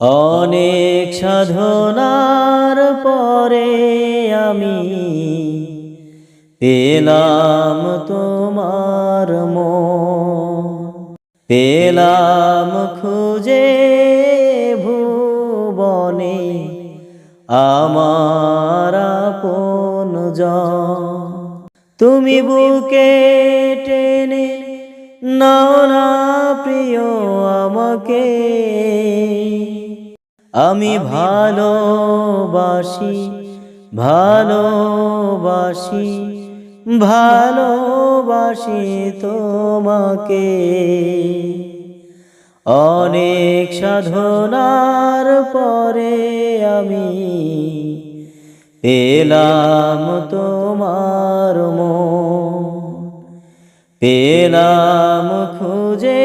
অনেক সাধনার পরে আমি পেলাম তোমার মন। পেলাম খুঁজে ভুবনে আমার আপন তুমি বুকে টেনে না প্রিয় আমাকে আমি ভালোবাসি। ভালোবাসি ভালোবাসি তোমাকে। অনেক সাধনার পরে আমি পেলাম তোমার মন পেলাম খুঁজে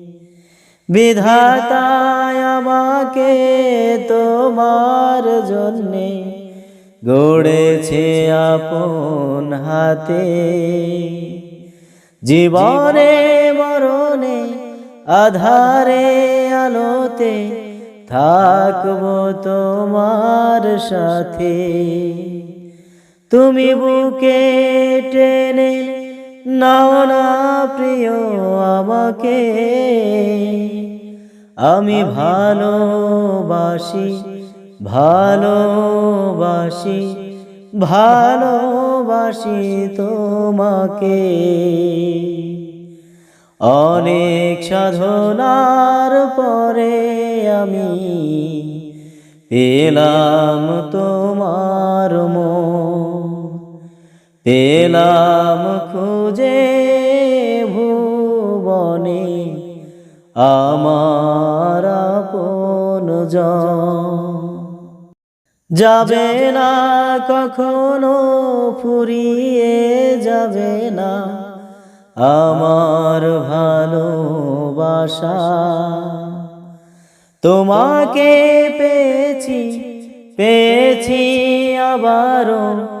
বিধাতায় আমাকে তোমার জন্যে গড়েছে আপন হাতে। জীবনে, মরণে, আধারে, আলোতে থাকব তোমার সাথে। তুমি বুকে টেনে নাও না প্রিয় আমাকে। আমি ভালোবাসি ভালোবাসি ভালোবাসি তোমাকে। অনেক সাধনার পরে আমি পেলাম তোমার পেলাম খুঁজে ভুবনে আমার আপন যাবে না কখনো, ফুরিয়ে যাবে না আমার ভালোবাসা। তোমাকে পেয়েছি পেয়েছি আবারও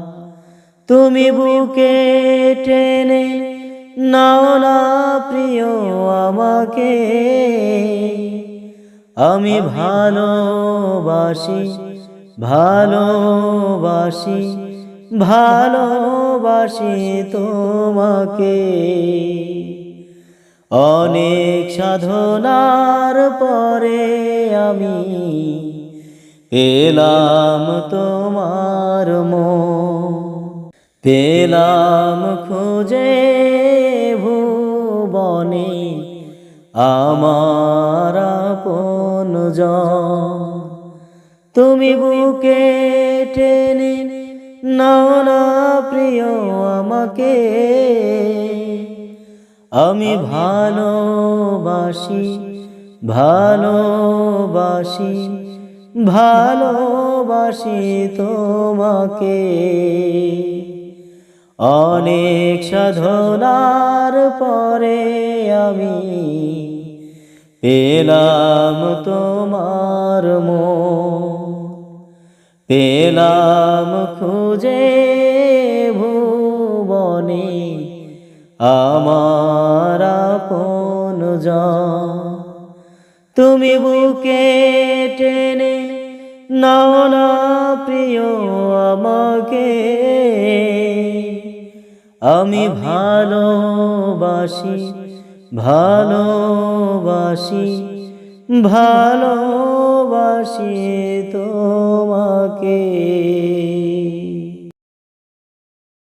তুমি বুকে টেনে নাও না প্রিয় আমাকে। আমি ভালোবাসি ভালোবাসি ভালোবাসি তোমাকে। অনেক সাধনার পরে আমি পেলাম তোমার মন। পেলাম খুঁজে ভুবনে আমার আপন তুমি বুকে টেনে নাও না প্রিয় আমাকে। আমি ভালোবাসি ভালোবাসি ভালোবাসি তোমাকে। অনেক সাধনার পরে আমি পেলাম তোমার মো পেলাম খুঁজে ভুবনে আমার আপন তুমি বুকে টেনে না প্রিয় আমাকে। আমি ভালোবাসি ভালোবাসি ভালোবাসি তোমাকে।